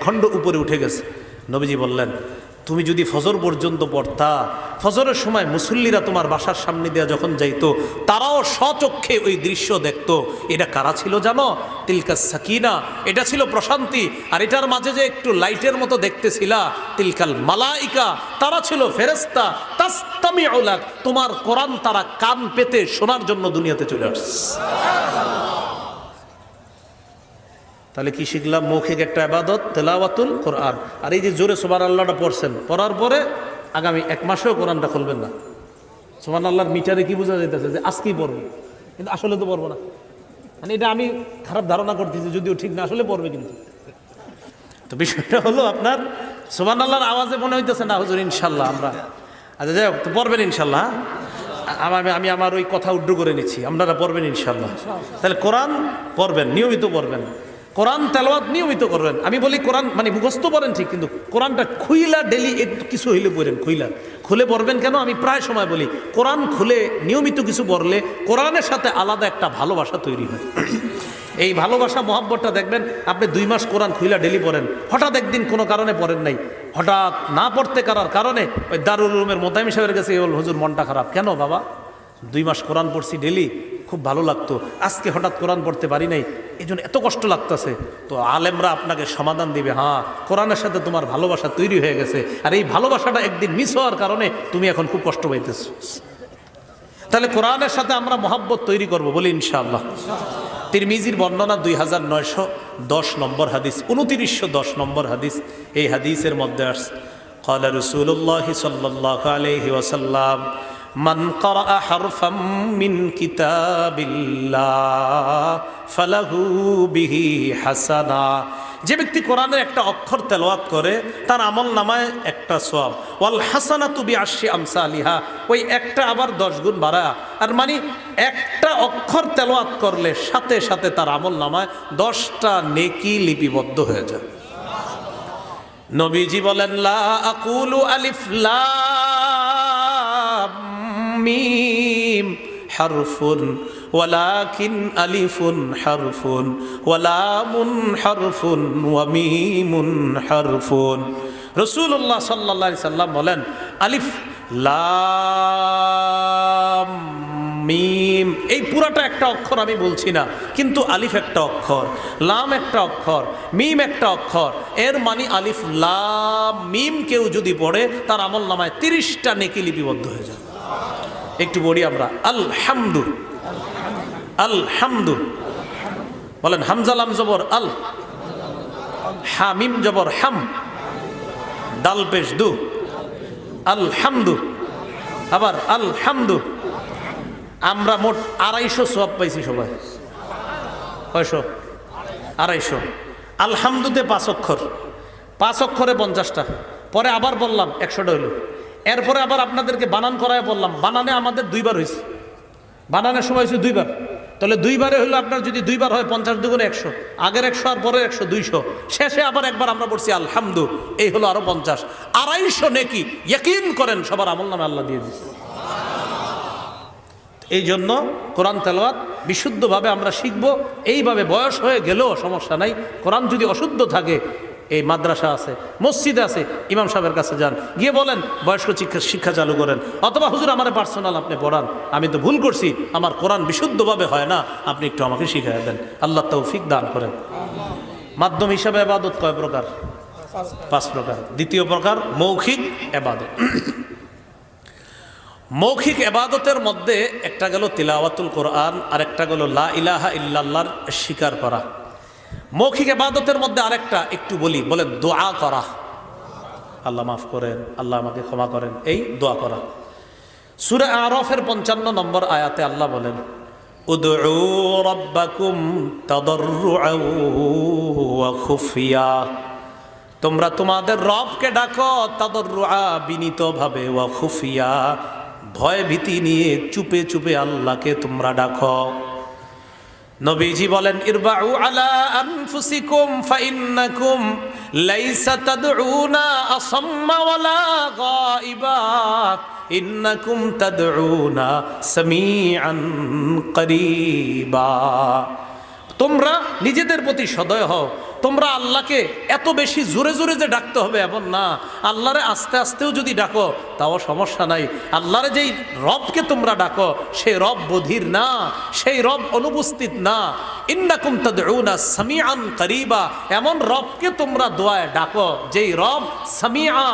খণ্ড উপরে উঠে গেছে। নবীজি বললেন, তুমি যদি ফজর পর্যন্ত পড়তা, ফজরের সময় মুসল্লিরা তোমার বাসার সামনে দেওয়া যখন যাইতো, তারাও স্বচক্ষে ওই দৃশ্য দেখত। এটা কারা ছিল জানো? তিলকা সাকিনা। এটা ছিল প্রশান্তি। আর এটার মাঝে যে একটু লাইটের মতো দেখতেছিলা, তিলকাল মালাইকা। তারা ছিল ফেরেস্তা তাস্তামি তোমার কোরআন তারা কান পেতে শোনার জন্য দুনিয়াতে চলে আসছে। তাহলে কি শিখলাম? মৌখিক একটা আবাদত তেলাওয়াতুল কোরআন। আর এই যে জোরে সোমান আল্লাহটা পড়ছেন, পড়ার পরে আগামী এক মাসেও কোরআনটা খুলবেন না। সোমান আল্লাহর মিটারে কি বোঝা যাইতেছে? যে আজকেই পড়ব। কিন্তু আসলে তো পড়ব না। মানে এটা আমি খারাপ ধারণা করতেছি, যদিও ঠিক না, আসলে পড়বে কিন্তু। তো বিষয়টা হলো আপনার সোমান আল্লাহর আওয়াজে মনে হইতেছে না, হুজুর, ইনশাল্লাহ আমরা। আচ্ছা যাই হোক, তো পড়বেন ইনশাল্লাহ? আমার, আমি আমার ওই কথা উড্ডু করে নিচ্ছি। আপনারা পড়বেন ইনশাল্লাহ। তাহলে কোরআন পড়বেন, নিয়মিত পড়বেন। কোরআন তেলাওয়াত নিয়মিত করবেন। আমি বলি কোরআন মানে মুখস্থ পড়েন ঠিক কিন্তু কোরআনটা খুইলা ডেলি একটু কিছু হইলে পড়েন খুইলা। খুলে পড়বেন কেন? আমি প্রায় সময় বলি কোরআন খুলে নিয়মিত কিছু পড়লে কোরআনের সাথে আলাদা একটা ভালোবাসা তৈরি হয়। এই ভালোবাসা মহাব্বতটা দেখবেন আপনি দুই মাস কোরআন খুইলা ডেলি পড়েন। হঠাৎ একদিন কোনো কারণে পড়েন নাই। হঠাৎ না পড়তে কারার কারণে ওই দারুল রুমের মোতাইম সাহেবের কাছে বল, হুজুর মনটা খারাপ। কেন বাবা? দুই মাস কোরআন পড়ছি ডেলি খুব ভালো লাগতো। আজকে হঠাৎ কোরআন পড়তে পারি নাই। এই জন্য এত কষ্ট লাগতেছে তো আলেমরা আপনাকে সমাধান দিবে হ্যাঁ কোরআনের সাথে তোমার ভালোবাসা তৈরি হয়ে গেছে আর এই ভালোবাসাটা একদিন মিস হওয়ার কারণে তুমি এখন খুব কষ্ট পাইতেছ তাহলে কোরআনের সাথে আমরা মহাব্বত তৈরি করব বলি ইনশাআল্লাহ তিরমিজির বর্ণনা দুই হাজার নয়শো দশ নম্বর হাদিস উনতিরিশশো দশ নম্বর হাদিস এই হাদিসের মধ্যে আস قال رسول الله صلى الله عليه وسلم মান মিন কিতাবিল্লাহ ফালাহু হাসানা। যে ব্যক্তি কোরআনের একটা অক্ষর তেলাওয়াত করে, তার আমল নামায় একটা সব ওয়াল হাসানা তুবি আসি আমসা আলিহা ওই একটা আবার দশ গুণ বাড়া আর মানে একটা অক্ষর তেলাওয়াত করলে সাথে সাথে তার আমল নামায় দশটা নেকি লিপিবদ্ধ হয়ে যায়। নবীজি বলেন, লা আকুলু আলিফ লা মিম হারফুন ওয়ালাকিন আলিফুন হারফুন ওয়ালামুন হারফুন ওয়া মিমুন হারফুন রসুল্লাহ সাল্লাল্লাহু আলাইহি সাল্লাম বলেন, আলিফ, লাম, মিম, এই পুরাটা একটা অক্ষর আমি বলছি না, কিন্তু আলিফ একটা অক্ষর, লাম একটা অক্ষর, মিম একটা অক্ষর, এর মানে আলিফ, লাম, মিম কেউ যদি পড়ে, তার আমল নামায় তিরিশটা নেকি লিপিবদ্ধ হয়ে যায় একটু বলি আমরা। আলহামদু। আলহামদু। বলেন, হামজালাম জবর, আল। হামিম জবর, হাম। দাল পেশ, দু। আলহামদু। আবার, আলহামদু। আমরা মোট আড়াইশো সব পাইছি সবাই। কয়শো? আড়াইশো। আলহামদুতে পাঁচ অক্ষর। পাঁচ অক্ষরে পঞ্চাশটা। পরে আবার বললাম, একশোটা হইল। এরপরে আবার আপনাদেরকে বানান করায় বললাম, বানানে আমাদের দুইবার হয়েছে। বানানের সময় হয়েছে দুইবার। তাহলে দুইবারে হইল আপনার যদি দুইবার হয় পঞ্চাশ দুগুণে একশো, আগের একশো আর পরের একশো দুইশো। শেষে আবার একবার আমরা পড়ছি, আলহামদু এই হলো আরও পঞ্চাশ। আড়াইশো নেকি ইয়কিন করেন, সবার আমল নামে আল্লাহ দিয়ে দিচ্ছে এই জন্য কোরআন তেলাওয়াত বিশুদ্ধভাবে আমরা শিখব। এইভাবে বয়স হয়ে গেলেও সমস্যা নাই। কোরআন যদি অশুদ্ধ থাকে এই মাদ্রাসা আছে, মসজিদ আছে, ইমাম সাহেবের কাছে যান। গিয়ে বলেন, বয়স্ক শিক্ষা শিক্ষা চালু করেন। অথবা, হুজুর, আমার পার্সোনাল আপনি পড়ান। আমি তো ভুল করছি, আমার কোরআন বিশুদ্ধভাবে হয় না। আপনি একটু আমাকে শিখাই দেন। আল্লাহ তৌফিক দান করেন। মাধ্যম হিসাবে আবাদত কয় প্রকার? পাঁচ প্রকার। দ্বিতীয় প্রকার, মৌখিক এবাদত। মৌখিক এবাদতের মধ্যে একটা গেল তিলাওয়াতুল কোরআন আর একটা গেল লা ইলাহা ইল্লাল্লাহর স্বীকার করা। মৌখিক এবাদতের মধ্যে আরেকটা, একটু বলি, বলে দোয়া করা। আল্লাহ মাফ করেন, আল্লাহ আমাকে ক্ষমা করেন, এই দোয়া করা। সুরে আরফের পঞ্চান্ন নম্বর আয়াতে আল্লাহ বলেন তোমরা তোমাদের রবকে ডাকো তাদরুআ বিনীতভাবে, ওয়া খুফিয়া। ভয় ভীতি নিয়ে চুপে চুপে আল্লাহকে তোমরা ডাকো। নবীজি বলেন, ইরবাউ আলা আনফুসিকুম ফাইন্নাকুম লাইসা তাদউনা আসাম্মা ওয়ালা গাইবা। ইন্নাকুম তাদউনা সামিআন করিবা। তোমরা নিজেদের প্রতি সদয় হও। তোমরা আল্লাহকে এত বেশি জোরে জোরে যে ডাকতে হবে, এমন না। আল্লাহরে আস্তে আস্তেও যদি ডাকো, তাও সমস্যা নাই। আল্লাহরে যেই রবকে তোমরা ডাকো, সেই রব বধির না, সেই রব অনুপস্থিত না। ইন্নাকুম তাদউনা সামিআন করিবা, এমন রবকে তোমরা দোয়ায় ডাকো, যেই রব সামিআ,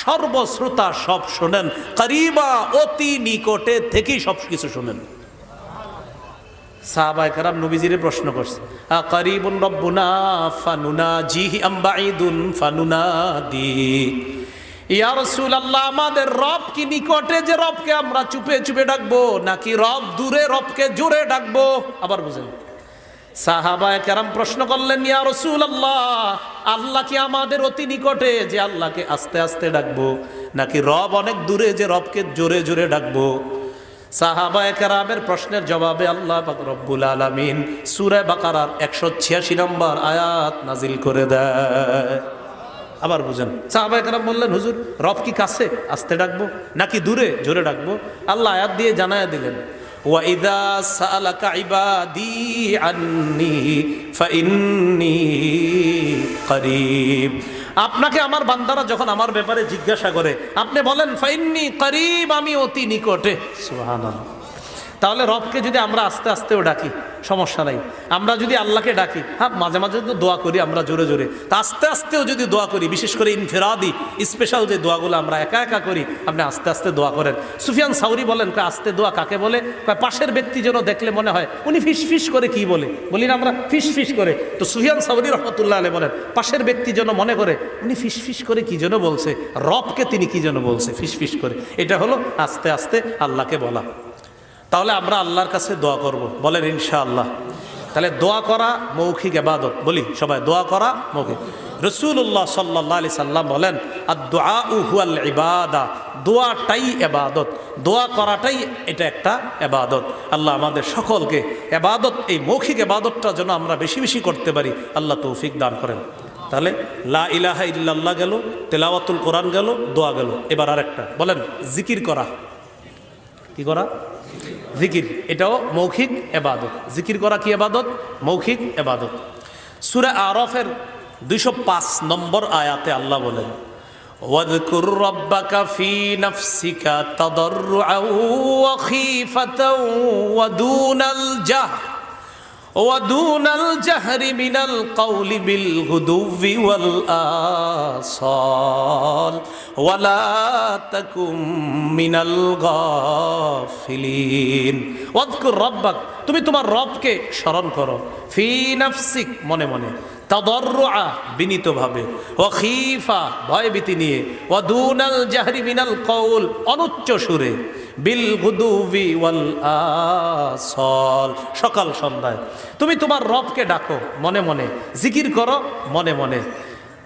সর্বশ্রোতা সব শোনেন, করিবা অতি নিকটে থেকেই সব কিছু শোনেন। সাহাবায়ে কারাম নবীজিরে প্রশ্ন করছে, আ করিবুন রব্বুনা ফানুনা জিহি আম্বাইদুন ফানুনা দি ইয়া রাসূলুল্লাহ, আমাদের রব কি নিকটে যে রবকে আমরা চুপে চুপে ডাকবো, নাকি রব দূরে রবকে জোরে ডাকবো? আবার বুঝেন। সাহাবায় কেরাম প্রশ্ন করলেন, ইয়া রসুল আল্লাহ আল্লাহ কি আমাদের অতি নিকটে যে আল্লাহকে আস্তে আস্তে ডাকবো, নাকি রব অনেক দূরে যে রবকে জোরে জোরে ডাকবো? সাহাবায় কেরামের প্রশ্নের জবাবে আল্লাহ পাক রব্বুল আলামিন সূরা বাকারার একশো ছিয়াশি নম্বর আয়াত নাজিল করে দেয় আবার বুঝেন সাহাবায় কেরাম বললেন হুজুর রব কি কাছে আস্তে ডাকবো নাকি দূরে জোরে ডাকবো আল্লাহ আয়াত দিয়ে জানায় দিলেন وإذا سألك عبادي عني فإني قريب আপনাকে আমার বান্দারা যখন আমার ব্যাপারে জিজ্ঞাসা করে, আপনি বলেন, ফাইন্নি করিব আমি অতি নিকটে। সুবহানাল্লাহ। তাহলে রবকে যদি আমরা আস্তে আস্তেও ডাকি, সমস্যা নাই। আমরা যদি আল্লাহকে ডাকি হ্যাঁ মাঝে মাঝে তো দোয়া করি আমরা জোরে জোরে। তা আস্তে আস্তেও যদি দোয়া করি, বিশেষ করে ইনফেরাদি স্পেশাল যে দোয়াগুলো আমরা একা একা করি, আপনি আস্তে আস্তে দোয়া করেন। সুফিয়ান সাউরি বলেন, কয়, আস্তে দোয়া কাকে বলে? কয়, পাশের ব্যক্তি যেন দেখলে মনে হয়, উনি ফিস ফিস করে কি বলে? বলি না আমরা ফিস ফিস করে। তো সুফিয়ান সাউরি রহমতুল্লাহ আলী বলেন, পাশের ব্যক্তি যেন মনে করে, উনি ফিস ফিস করে কি যেন বলছে? রবকে তিনি কি যেন বলছে ফিস ফিস করে। এটা হলো আস্তে আস্তে আল্লাহকে বলা। তাহলে আমরা আল্লাহর কাছে দোয়া করব। বলেন, ইনশাআল্লাহ। তাহলে দোয়া করা মৌখিক এবাদত বলি, সবাই, দোয়া করা মৌখিক। রসুল্লাহ সাল্লাহ আলি সাল্লাম বলেন আর দোয়া উহুয়াল ইবাদা। দোয়াটাই এবাদত দোয়া করাটাই এটা একটা এবাদত আল্লাহ আমাদের সকলকে এবাদত এই মৌখিক এবাদতটা যেন আমরা বেশি বেশি করতে পারি, আল্লাহ তৌফিক দান করেন। তাহলে, লা ইলাহা ইল্লাল্লাহ গেল, তেলাওয়াতুল কোরআন গেল, দোয়া গেল। এবার আরেকটা, বলেন, জিকির করা। কি করা? জিকির এটাও মৌখিক এবাদত জিকির করা কি এবাদত মৌখিক এবাদত সুরে আরফের দুইশো পাঁচ নম্বর আয়াতে আল্লাহ বলেন واذكر ربك في نفسك تضرعا وخيفة ودون الجهر ودون الجهر من القول بالغدو والآصال ولا تكن من الغافلين واذكر ربك তুমি তোমার রবকে স্মরণ করো ফি নাফসিক মনে মনে তাদর্রুআ বিনীতভাবে ও খিফা ভয়ভীতি নিয়ে ও দুনাল জাহরি মিনাল কৌল অনুচ্চ সুরে বিল ওয়াল সকাল সন্ধ্যায়। তুমি তোমার রবকে ডাকো, মনে মনে। জিকির করো, মনে মনে।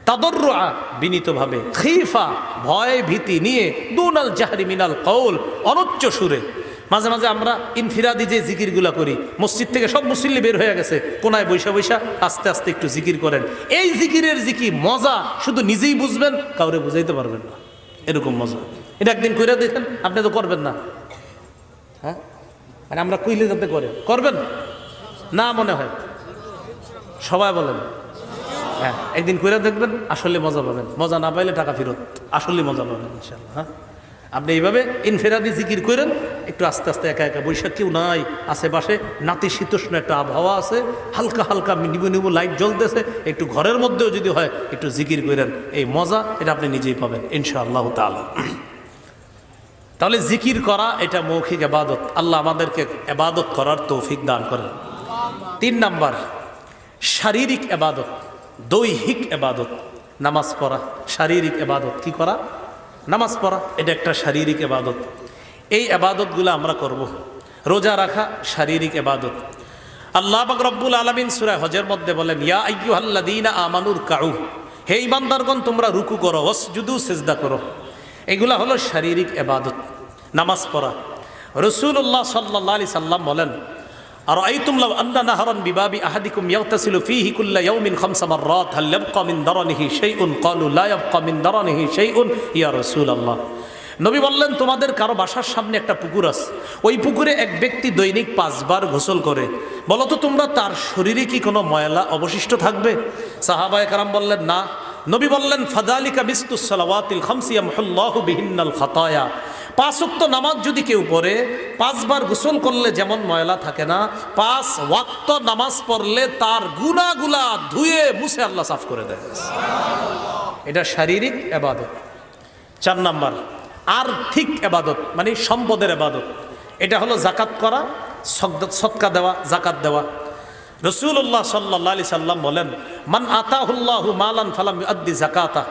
তাদর্রুআ, বিনীতভাবে। খিফা, ভয় ভীতি নিয়ে দুনাল জাহরি মিনাল কৌল অনুচ্চ সুরে। মাঝে মাঝে আমরা ইনফিরাদি যে জিকিরগুলা করি, মসজিদ থেকে সব মুসল্লি বের হয়ে গেছে, কোনায় বৈশা বৈশা, আস্তে আস্তে একটু জিকির করেন। এই জিকিরের জিকির মজা, শুধু নিজেই বুঝবেন, কাউরে বুঝাইতে পারবেন না। এরকম মজা। এটা একদিন কইরা দেখেন আপনি তো করবেন না। হ্যাঁ? মানে আমরা কইলে যাতে করে। করবেন? না মনে হয়। সবাই বলেন। হ্যাঁ একদিন কইরা দেখবেন, আসলে মজা পাবেন। মজা না পাইলে টাকা ফেরত। আসলে মজা পাবেন ইনশাল্লাহ হ্যাঁ? আপনি এইভাবে ইনফেরাদি জিকির করেন, একটু আস্তে আস্তে একা একা বৈশাখ কেউ নাই আশেপাশে, নাতি শীতোষ্ণ একটা আবহাওয়া আছে, হালকা হালকা নিবু নিবু লাইট জ্বলতেছে, একটু ঘরের মধ্যেও যদি হয়, একটু জিকির করেন, এই মজা এটা আপনি নিজেই পাবেন, ইনশাআল্লাহ তালা তাহলে জিকির করা এটা মৌখিক এবাদত আল্লাহ আমাদেরকে এবাদত করার তৌফিক দান করেন। তিন নাম্বার, শারীরিক এবাদত দৈহিক এবাদত নামাজ পড়া, শারীরিক এবাদত কি করা? নামাজ পড়া, এটা একটা শারীরিক এবাদত এই এবাদতগুলো আমরা করব। রোজা রাখা, শারীরিক এবাদত আল্লাহ রব্বুল আলমিন সুরায় হজের মধ্যে বলেন, ইয়া আইয়ু আল্লাদিনা আমানুর কাউ, হে ইমানদারগণ তোমরা রুকু করো ওসজুদু সেজদা করো। এগুলা হলো শারীরিক এবাদত, নামাজ পড়া। রসুল্লাহ সাল্লাহ আলি সাল্লাম বলেন আর আইতুম লাউ আন্না নাহরান বিবাবি আহাদিকুম ইয়াগতাসিলু ফীহি কুল্লা ইয়াউমিন খামসা মাররাত, হাল ইয়াবকা মিন দারানিহি শাইউন? ক্বালু, লা ইয়াবকা মিন দারানিহি শাইউন? ইয়া রাসূলুল্লাহ, নবী বললেন, তোমাদের কারও বাসার সামনে একটা পুকুর আছে। ওই পুকুরে এক ব্যক্তি দৈনিক পাঁচবার গোসল করে। বলো তো তোমরা তার শরীরে কি কোনো ময়লা অবশিষ্ট থাকবে? সাহাবায়ে কারাম বললেন, না নবী বললেন ফাদালিকা মিস্তুসালাওয়াতিল খামসিয়া মহল্লাহু বিহিন্নাল খাতায়া। পাঁচক্ত নামাজ যদি কেউ পড়ে, পাঁচবার গোসল করলে যেমন ময়লা থাকে না, পাঁচ ওয়াক্ত নামাজ পড়লে তার গুনাগুলা ধুয়ে মুছে আল্লাহ সাফ করে দেয়। এটা শারীরিক এবাদত। চার নাম্বার আর্থিক এবাদত মানে সম্পদের এবাদত। এটা হলো জাকাত করা সৎকা দেওয়া জাকাত দেওয়া। রসুল্লাহ সাল্লাহ আলি সাল্লাম বলেন, মান আতাহুল্লাহ মালান ফালাম আদ্দি জাকাতা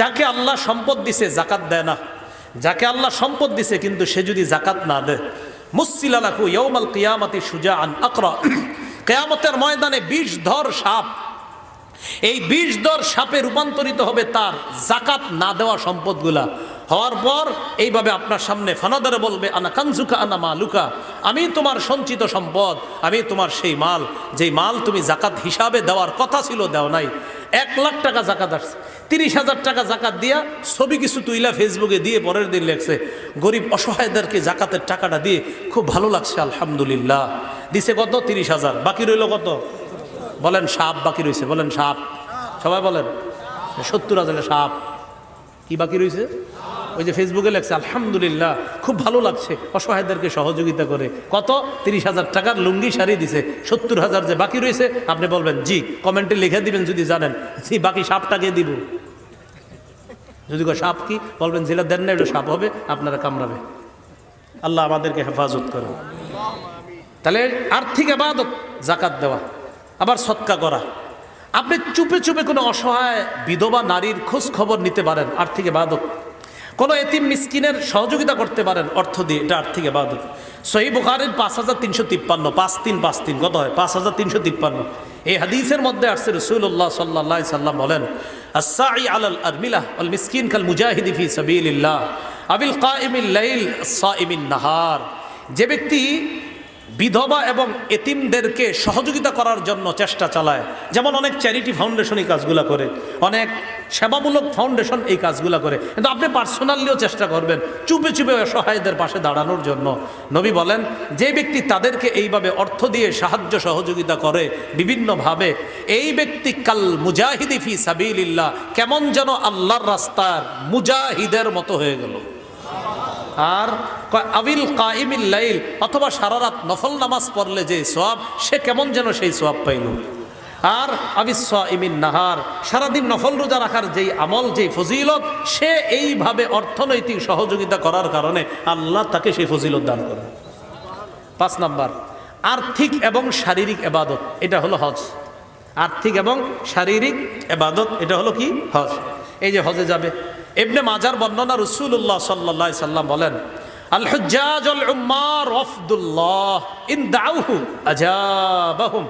যাকে আল্লাহ সম্পদ দিছে জাকাত দেয় না। যাকে আল্লাহ সম্পদ দিছে, কিন্তু সে যদি জাকাত না দেয়। মুসিলালাকু ইয়ৌমাল কিয়ামতি সুজা আন আকরা। কেয়ামতের ময়দানে বিষ ধর সাপ, এই বিষ ধর সাপে রূপান্তরিত হবে তার জাকাত না দেওয়া সম্পদগুলা। হওয়ার পর এইভাবে আপনার সামনে ফানাদারে বলবে, আনা কানজুকা, আনা মালুকা। আমি তোমার সঞ্চিত সম্পদ, আমি তোমার সেই মাল। যেই মাল তুমি জাকাত হিসাবে দেওয়ার কথা ছিল, দেও নাই। এক লাখ টাকা জাকাত আসছে। তিরিশ হাজার টাকা জাকাত দিয়া ছবি কিছু তুইলা ফেসবুকে দিয়ে পরের দিন লেখছে, গরিব অসহায়দেরকে জাকাতের টাকাটা দিয়ে খুব ভালো লাগছে, আলহামদুলিল্লাহ। দিছে কত? তিরিশ হাজার। বাকি রইল কত? বলেন সাপ বাকি রয়েছে বলেন সাপ। সবাই বলেন, সত্তর হাজারের সাপ। কি বাকি রয়েছে ওই যে ফেসবুকে লেখছে, আলহামদুলিল্লাহ, খুব ভালো লাগছে। অসহায়দেরকে সহযোগিতা করে। কত? তিরিশ হাজার টাকার লুঙ্গি শাড়ি দিছে, সত্তর হাজার যে বাকি রয়েছে, আপনি বলবেন, জি, কমেন্টে লিখে দিবেন যদি জানেন। জি, বাকি সাপটাকে দিব? যদি সাপ কি? বলবেন যেটা দেন না, এটা সাপ হবে, আপনারা কামড়াবে। আল্লাহ আমাদেরকে হেফাজত করুন। তাহলে আর্থিক আবাদত জাকাত দেওয়া, আবার সৎকা করা। আপনি চুপে চুপে কোনো অসহায় বিধবা নারীর খোঁজ খবর নিতে পারেন, আর্থিক আবাদত। কোনো এতিম মিসকিনের সহযোগিতা করতে পারেন অর্থ দিয়ে, এটা আর্থিক আবাদত। সহি বুখারের পাঁচ হাজার তিনশো তিপ্পান্ন, পাঁচ তিন পাঁচ তিন, কত হয়? পাঁচ হাজার তিনশো তিপ্পান্ন। এই হাদিসের মধ্যে আসছে রসুল্লাহ সাল্লাহ সাল্লাম বলেন আসাই আলাল আরমিলা আল মিসকিন কাল মুজাহিদি ফি সাবিল্লাহ আবিল কা কাইমিল লাইল সাইমিন নাহার। যে ব্যক্তি বিধবা এবং এতিমদেরকে সহযোগিতা করার জন্য চেষ্টা চালায়। যেমন অনেক চ্যারিটি ফাউন্ডেশন এই কাজগুলো করে, অনেক সেবামূলক ফাউন্ডেশন এই কাজগুলো করে। কিন্তু আপনি পার্সোনালিও চেষ্টা করবেন চুপে চুপে অসহায়দের পাশে দাঁড়ানোর জন্য। নবী বলেন, যে ব্যক্তি তাদেরকে এইভাবে অর্থ দিয়ে সাহায্য সহযোগিতা করে বিভিন্নভাবে, এই ব্যক্তি কাল মুজাহিদি ফি সাবিলিল্লাহ, কেমন যেন আল্লাহর রাস্তার মুজাহিদের মতো হয়ে গেল। আর আবিল কাইমিল লাইল অথবা সারা রাত নফল নামাজ পড়লে যে সোয়াব সে কেমন যেন সেই সোয়াব পাইল। আর আবিস ইমিন নাহার, সারাদিন নফল রোজা রাখার যেই আমল, যেই ফজিলত, সে এইভাবে অর্থনৈতিক সহযোগিতা করার কারণে আল্লাহ তাকে সেই ফজিলত দান করে পাঁচ নাম্বার, আর্থিক এবং শারীরিক এবাদত, এটা হলো হজ। আর্থিক এবং শারীরিক এবাদত, এটা হলো কি? হজ। এই যে হজে যাবে এমনি মাজার বর্ণনা রসুল্লাহ সাল্লাহ সাল্লাম বলেন আল হুজ্জাজ আল উম্মার ওয়াফদুল্লাহ ইন দাউহু আজাবাহুম।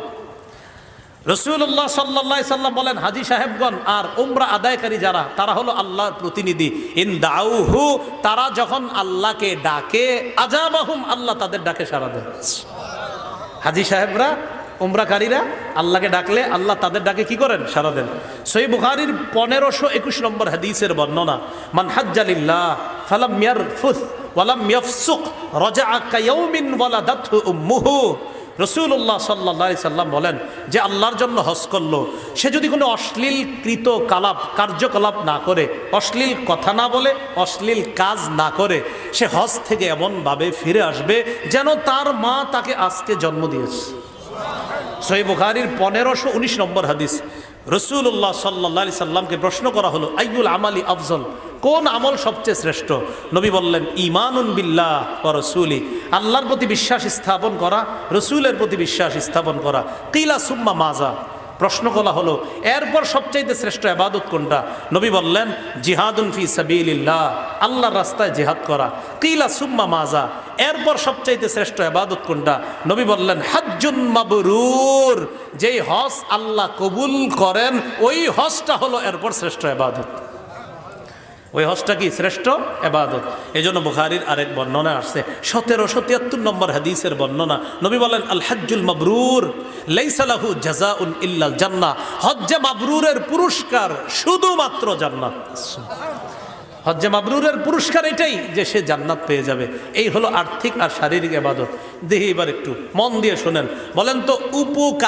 রসুল্লাহ সাল্লাহ সাল্লাম বলেন, হাজি সাহেবগণ আর উমরা আদায়কারী যারা, তারা হলো আল্লাহর প্রতিনিধি। ইন দাউহু, তারা যখন আল্লাহকে ডাকে, আজাবাহুম, আল্লাহ তাদের ডাকে সারা দেয়। হাজি সাহেবরা উমরাকারীরা আল্লাহকে ডাকলে আল্লাহ তাদের ডাকে কি করেন? সারা দেন। সই বুখারির পনেরোশো একুশ নম্বর হাদিসের বর্ণনা, মান হাজ্জালিল্লাহ ফালাম মিয়ার ফুস ওয়ালাম মিয়াফসুক রজা আক্কা ইয়াউমিন ওয়ালা দাথু উম্মুহু রসুল্লাহ সাল্লাহ সাল্লাম বলেন, যে আল্লাহর জন্য হজ করল, সে যদি কোনো অশ্লীল কৃত কালাপ, কার্যকলাপ না করে, অশ্লীল কথা না বলে, অশ্লীল কাজ না করে, সে হজ থেকে এমনভাবে ফিরে আসবে যেন তার মা তাকে আজকে জন্ম দিয়েছে। সহি বুখারির পনেরোশো উনিশ নম্বর হাদিস। রসুল্লাহ সাল্লা সাল্লামকে প্রশ্ন করা হলো আইউল আমালি আফজল? কোন আমল সবচেয়ে শ্রেষ্ঠ? নবী বললেন ইমানুন বিল্লাহ ও রসুলি। আল্লাহর প্রতি বিশ্বাস স্থাপন করা, রসুলের প্রতি বিশ্বাস স্থাপন করা। কিলা সুম্মা মাজা। প্রশ্ন করা হলো, এরপর সবচাইতে শ্রেষ্ঠ আবাদত কোনটা? নবী বললেন, জিহাদুন ফি সাবিল্লাহ আল্লাহর রাস্তায় জিহাদ করা। কিলা সুম্মা মাজা এরপর সবচাইতে শ্রেষ্ঠ আবাদত কোনটা? নবী বললেন, হাজ্জুন মাবরুর, যেই হস আল্লাহ কবুল করেন, ওই হসটা হলো এরপর শ্রেষ্ঠ আবাদত ওই হজটা কি শ্রেষ্ঠ? এবাদত। এই জন্য বুখারির আরেক বর্ণনা আসছে। সতেরোশো তিয়াত্তর নম্বর হাদিসের বর্ণনা। নবী বলেন আল হাজ্জুল মাবরুর লাইসালাহু জাজাউন ইল্লাল জান্নাহ। হজ্জে মাবরুরের পুরস্কার শুধুমাত্র জান্নাত। হজ্জে মাবরুরের পুরস্কার এটাই যে সে জান্নাত পেয়ে যাবে। এই হলো আর্থিক আর শারীরিক আবাদত দেখি এবার একটু মন দিয়ে শোনেন। বলেন তো, উপকার